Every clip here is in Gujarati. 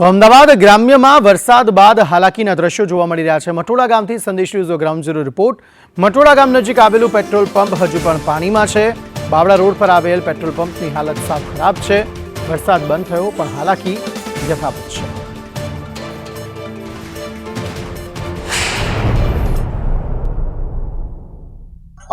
તો અમદાવાદ ગ્રામ્યમાં વરસાદ બાદ હાલાકીના દ્રશ્યો જોવા મળી રહ્યા છે. મટોડા ગામથી Sandesh news ground zero report. Matoda ગામ નજીક આવેલું પેટ્રોલ પંપ હજુ પણ પાણીમાં છે. બાવડા રોડ પર આવેલ પેટ્રોલ પંપની હાલત સાફ ખરાબ છે. વરસાદ બંધ થયો, પણ હાલાકી યથાવત છે.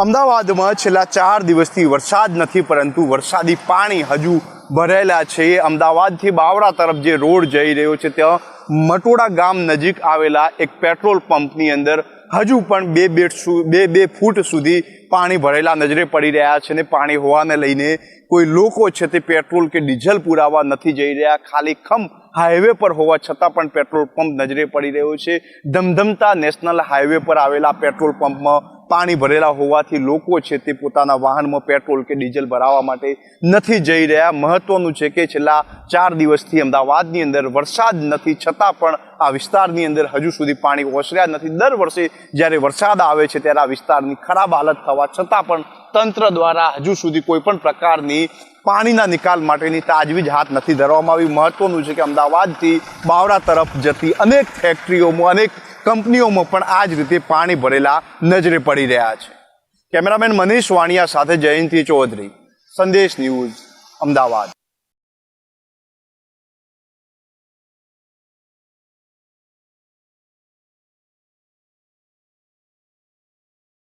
અમદાવાદમાં છેલ્લા ચાર દિવસથી વરસાદ નથી, પરંતુ વરસાદી પાણી હજુ ભરેલા છે. અમદાવાદથી બાવળા તરફ જે રોડ જઈ રહ્યો છે, ત્યાં મટોડા ગામ નજીક આવેલા એક પેટ્રોલ પંપની અંદર હજુ પણ બે બેટ બે બે ફૂટ સુધી પાણી ભરેલા નજરે પડી રહ્યા છે ને પાણી હોવાને લઈને કોઈ લોકો છે તે પેટ્રોલ કે ડીઝલ પુરાવા નથી જઈ રહ્યા. ખાલી ખમ હાઈવે પર હોવા છતાં પણ પેટ્રોલ પંપ નજરે પડી રહ્યો છે. ધમધમતા નેશનલ હાઈવે પર આવેલા પેટ્રોલ પંપમાં પાણી ભરેલા હોવાથી લોકો છે તે પોતાના વાહનમાં પેટ્રોલ કે ડીઝલ ભરાવવા માટે નથી જઈ રહ્યા. મહત્વનું છે કે છેલ્લા ચાર દિવસથી અમદાવાદની અંદર વરસાદ નથી, છતાં પણ આ વિસ્તારની અંદર હજુ સુધી પાણી ઓસર્યા નથી. દર વર્ષે જ્યારે વરસાદ આવે છે ત્યારે આ વિસ્તારની ખરાબ હાલત થવા છતાં પણ તંત્ર દ્વારા હજુ સુધી કોઈ પણ પ્રકારની પાણીના નિકાલ માટેની તાજવીજ હાથ નથી ધરવામાં આવી. મહત્વનું છે કે અમદાવાદથી બાવરા તરફ જતી અનેક ફેક્ટરીઓમાં અનેક કંપનીઓમાં પણ આ જ રીતે પાણી ભરેલા નજરે પડી રહ્યા છે. કેમેરામેન મનીષ વાણિયા સાથે જયંતિ ચૌધરી, સંદેશ ન્યૂઝ, અમદાવાદ.